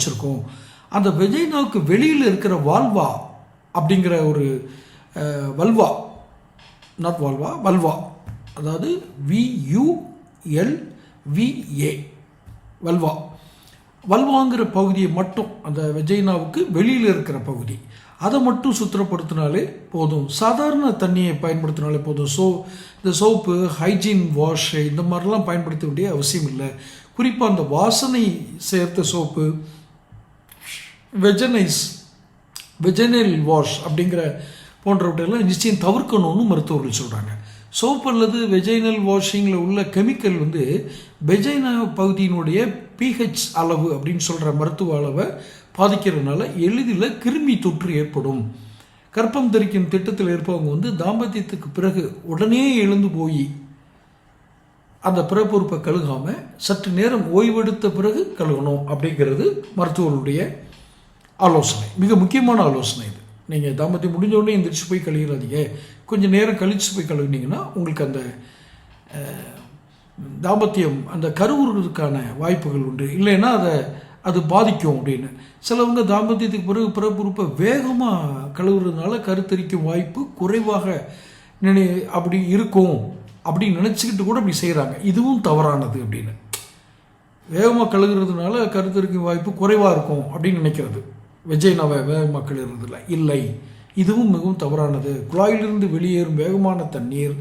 வச்சுருக்கோம். அந்த வெஜைனாவுக்கு வெளியில் இருக்கிற வால்வா அப்படிங்கிற ஒரு வல்வா. Not வால்வா vulva. அதாவது வியூஎல் விஏ வல்வா. வல்வாங்கிற பகுதியை மட்டும் அந்த வெஜைனாவுக்கு வெளியில் இருக்கிற பகுதி. அதை மட்டும் சுத்தப்படுத்தினாலே போதும். சாதாரண தண்ணியை பயன்படுத்தினாலே போதும். சோ இந்த சோப்பு ஹைஜீன் வாஷ் இந்த மாதிரிலாம் பயன்படுத்த வேண்டிய அவசியம் இல்லை. குறிப்பாக அந்த வாசனை சேர்த்த சோப்பு வெஜனைஸ் வெஜனைல் வாஷ் அப்படிங்கிற போன்றவற்றையெல்லாம் நிச்சயம் தவிர்க்கணும்னு மருத்துவர்கள் சொல்கிறாங்க சோப் அல்லது வெஜைனல் வாஷிங்கில் உள்ள கெமிக்கல் வந்து வெஜைனா பகுதியினுடைய பிஹெச் அளவு அப்படின்னு சொல்கிற மருத்துவ அளவை பாதிக்கிறதுனால எளிதில் கிருமி தொற்று ஏற்படும். கற்பம் தரிக்கும் திட்டத்தில் இருப்பவங்க வந்து தாம்பத்தியத்துக்கு பிறகு உடனே எழுந்து போய் அந்த பிறப்புறுப்பை கழுகாமல் சற்று நேரம் ஓய்வெடுத்த பிறகு கழுகணும் அப்படிங்கிறது மருத்துவர்களுடைய ஆலோசனை. மிக முக்கியமான ஆலோசனை இது. நீங்கள் தாம்பத்தியம் முடிஞ்சோடனே எந்திரிச்சு போய் கழுகிறாதீங்க கொஞ்சம் நேரம் கழித்து போய் கழுவினீங்கன்னா உங்களுக்கு அந்த தாம்பத்தியம் அந்த கருவுறதுக்கான வாய்ப்புகள் உண்டு. இல்லைன்னா அதை அது பாதிக்கும் அப்படின்னு. சிலவங்க தாம்பத்தியத்துக்கு பிறகு பிறப்புறுப்பை வேகமாக கழுவுறதுனால கருத்தரிக்கும் வாய்ப்பு குறைவாக நினை அப்படி இருக்கும். அப்படின்னு நினச்சிக்கிட்டு கூட அப்படி செய்கிறாங்க இதுவும் தவறானது அப்படின்னு. வேகமாக கழுகுறதுனால கருத்தரிக்கும் வாய்ப்பு குறைவாக இருக்கும் அப்படின்னு நினைக்கிறது. விஜய்நாவை வேக மக்கள் இருந்ததில்லை. இல்லை. இதுவும் மிகவும் தவறானது. குழாயிலிருந்து வெளியேறும் வேகமான தண்ணீர்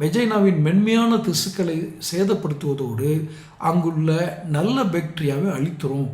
வெஜைனாவின் மென்மையான திசுக்களை சேதப்படுத்துவதோடு அங்குள்ள நல்ல பாக்டீரியாவை அழித்துரும்.